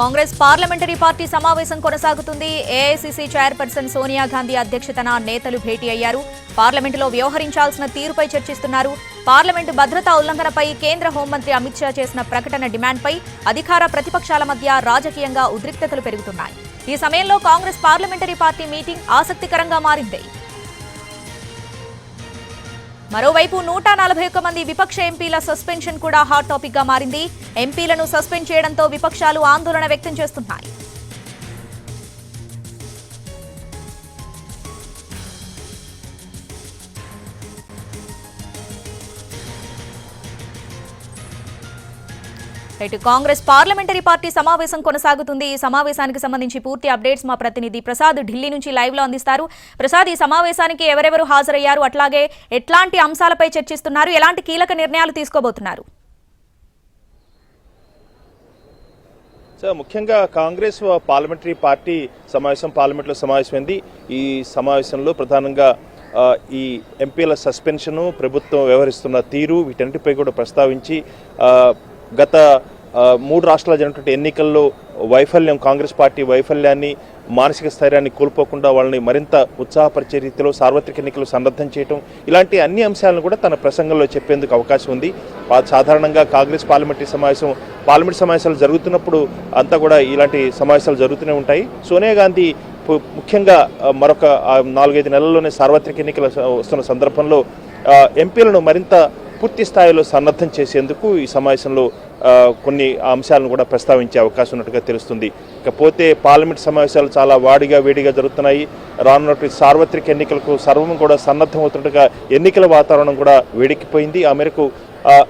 Congress parliamentary party సమావేశం కొనసాగుతుంది. AICC chairperson Sonia Gandhi అధ్యక్షతన నేతలు భేటీ అయ్యారు. పార్లమెంటులో వ్యవహరించాల్సిన తీరుపై చర్చిస్తున్నారు. పార్లమెంటు భద్రతా ఉల్లంఘనపై కేంద్ర హోంమంత్రి అమిత్ షా చేసిన ప్రకటన డిమాండ్పై అధికార ప్రతిపక్షాల మధ్య రాజకీయంగా ఉద్రిక్తతలు పెరుగుతున్నాయి. ఈ సమయంలో కాంగ్రెస్ పార్లమెంటరీ పార్టీ మీటింగ్ ఆసక్తికరంగా మారింది. మరోవైపు నూట నలభై ఒక్క మంది విపక్ష ఎంపీల సస్పెన్షన్ కూడా హాట్ టాపిక్గా మారింది. ఎంపీలను సస్పెండ్ చేయడంతో విపక్షాలు ఆందోళన వ్యక్తం చేస్తున్నాయి. ఇటు కాంగ్రెస్ పార్లమెంటరీ పార్టీ సమావేశం కొనసాగుతుంది. ఈ సమావేశానికి సంబంధించి పూర్తి అప్డేట్స్ మా ప్రతినిధి ప్రసాద్ ఢిల్లీ నుంచి లైవ్లో అందిస్తారు. ప్రసాద్ ఈ సమావేశానికి ఎవరెవరు హాజరయ్యారు? అట్లాగే ఎట్లాంటి అంశాలపై చర్చిస్తున్నారు? ఎలాంటి కీలక నిర్ణయాలు తీసుకోబోతున్నారు? సో ముఖ్యంగా కాంగ్రెస్ పార్లమెంటరీ పార్టీ సమావేశం పార్లమెంట్లో సమావేశమైంది. ఈ సమావేశంలో ప్రధానంగా ఈ ఎంపీల సస్పెన్షను ప్రభుత్వం వ్యవహరిస్తున్న తీరు వీటన్నిటిపై కూడా ప్రస్తావించి గత మూడు రాష్ట్రాల జరిగినటువంటి ఎన్నికల్లో వైఫల్యం కాంగ్రెస్ పార్టీ వైఫల్యాన్ని మానసిక స్థైర్యాన్ని కోల్పోకుండా వాళ్ళని మరింత ఉత్సాహపరిచే రీతిలో సార్వత్రిక ఎన్నికలు సన్నద్ధం చేయటం ఇలాంటి అన్ని అంశాలను కూడా తన ప్రసంగంలో చెప్పేందుకు అవకాశం ఉంది. సాధారణంగా కాంగ్రెస్ పార్లమెంటరీ సమావేశం పార్లమెంట్ సమావేశాలు జరుగుతున్నప్పుడు అంతా కూడా ఇలాంటి సమావేశాలు జరుగుతూనే ఉంటాయి. సోనియా గాంధీ పు- ముఖ్యంగా మరొక నాలుగైదు నెలల్లోనే సార్వత్రిక ఎన్నికలు వస్తున్న సందర్భంలో ఎంపీలను మరింత పూర్తి స్థాయిలో సన్నద్ధం చేసేందుకు ఈ సమావేశంలో కొన్ని అంశాలను కూడా ప్రస్తావించే అవకాశం ఉన్నట్టుగా తెలుస్తుంది. ఇకపోతే పార్లమెంట్ సమావేశాలు చాలా వాడిగా వేడిగా జరుగుతున్నాయి. రానున్నటువంటి సార్వత్రిక ఎన్నికలకు సర్వం కూడా సన్నద్ధం అవుతున్నట్టుగా ఎన్నికల వాతావరణం కూడా వేడెక్కిపోయింది. ఆ మేరకు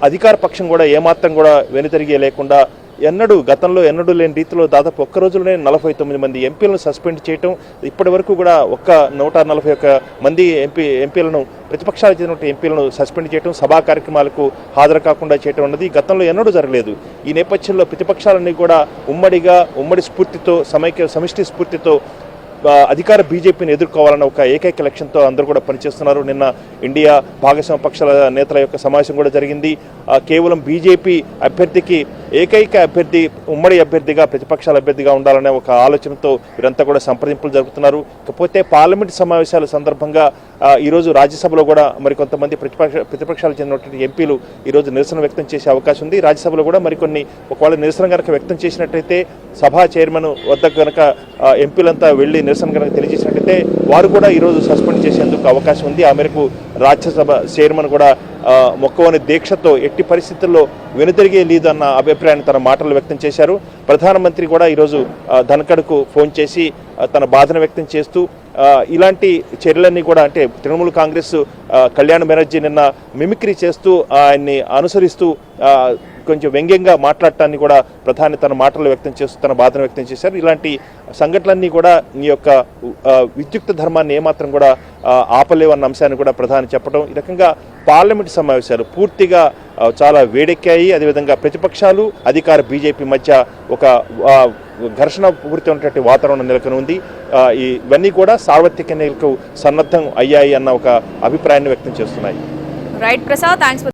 అధికార పక్షం కూడా ఏమాత్రం కూడా వెనుతిరిగే లేకుండా ఎన్నడూ గతంలో ఎన్నడూ లేని రీతిలో దాదాపు ఒక్క రోజులోనే నలభై తొమ్మిది మంది ఎంపీలను సస్పెండ్ చేయటం ఇప్పటి వరకు కూడా ఒక్క నూట నలభై ఒక్క మంది ఎంపీ ఎంపీలను ప్రతిపక్షాలు చెందిన ఎంపీలను సస్పెండ్ చేయటం సభా కార్యక్రమాలకు హాజరు కాకుండా చేయటం అన్నది గతంలో ఎన్నడూ జరగలేదు. ఈ నేపథ్యంలో ప్రతిపక్షాలన్నీ కూడా ఉమ్మడిగా ఉమ్మడి స్ఫూర్తితో సమైక్య సమిష్టి స్ఫూర్తితో అధికార బీజేపీని ఎదుర్కోవాలన్న ఒక ఏకైక లక్ష్యంతో అందరూ కూడా పనిచేస్తున్నారు. నిన్న ఇండియా భాగస్వామ్య పక్షాల నేతల యొక్క సమావేశం కూడా జరిగింది. కేవలం బీజేపీ అభ్యర్థికి ఏకైక అభ్యర్థి ఉమ్మడి అభ్యర్థిగా ప్రతిపక్షాల అభ్యర్థిగా ఉండాలనే ఒక ఆలోచనతో వీరంతా కూడా సంప్రదింపులు జరుపుతున్నారు. ఇకపోతే పార్లమెంట్ సమావేశాల సందర్భంగా ఈరోజు రాజ్యసభలో కూడా మరికొంతమంది ప్రతిపక్ష ప్రతిపక్షాలకు చెందినటువంటి ఎంపీలు ఈరోజు నిరసన వ్యక్తం చేసే అవకాశం ఉంది. రాజ్యసభలో కూడా మరికొన్ని ఒకవేళ నిరసన కనుక వ్యక్తం చేసినట్టయితే సభా చైర్మన్ వద్ద కనుక ఎంపీలంతా వెళ్ళి నిరసన కనుక తెలియజేసినట్టయితే వారు కూడా ఈరోజు సస్పెండ్ చేసేందుకు అవకాశం ఉంది. ఆ మేరకు రాజ్యసభ చైర్మన్ కూడా మొక్కవని దీక్షతో ఎట్టి పరిస్థితుల్లో వెనుతిరిగే లేదన్న అభిప్రాయాన్ని తన మాటలు వ్యక్తం చేశారు. ప్రధానమంత్రి కూడా ఈరోజు ధనకడ్కు ఫోన్ చేసి తన బాధను వ్యక్తం చేస్తూ ఇలాంటి చర్యలన్నీ కూడా అంటే తృణమూల్ కాంగ్రెస్ కళ్యాణ్ బెనర్జీ నిన్న మిమిక్రీ చేస్తూ ఆయన్ని అనుసరిస్తూ కొంచెం వ్యంగ్యంగా మాట్లాడటాన్ని కూడా ప్రధాని తన మాటలు వ్యక్తం చేస్తూ తన బాధను వ్యక్తం చేశారు. ఇలాంటి సంఘటనలన్నీ కూడా ఈ యొక్క విద్యుక్త ధర్మాన్ని ఏమాత్రం కూడా ఆపలేవన్న అంశాన్ని కూడా ప్రధాని చెప్పడం ఈ రకంగా పార్లమెంట్ సమావేశాలు పూర్తిగా చాలా వేడెక్కాయి. అదేవిధంగా ప్రతిపక్షాలు అధికార బీజేపీ మధ్య ఒక ఘర్షణ ఘర్షణ పూరితమైనటువంటి వాతావరణం నెలకొని ఉంది ఇవన్నీ కూడా సార్వత్రిక ఎన్నికలకు సన్నద్ధం అయ్యాయి అన్న ఒక అభిప్రాయాన్ని వ్యక్తం చేస్తున్నాయి. Right Prasad thanks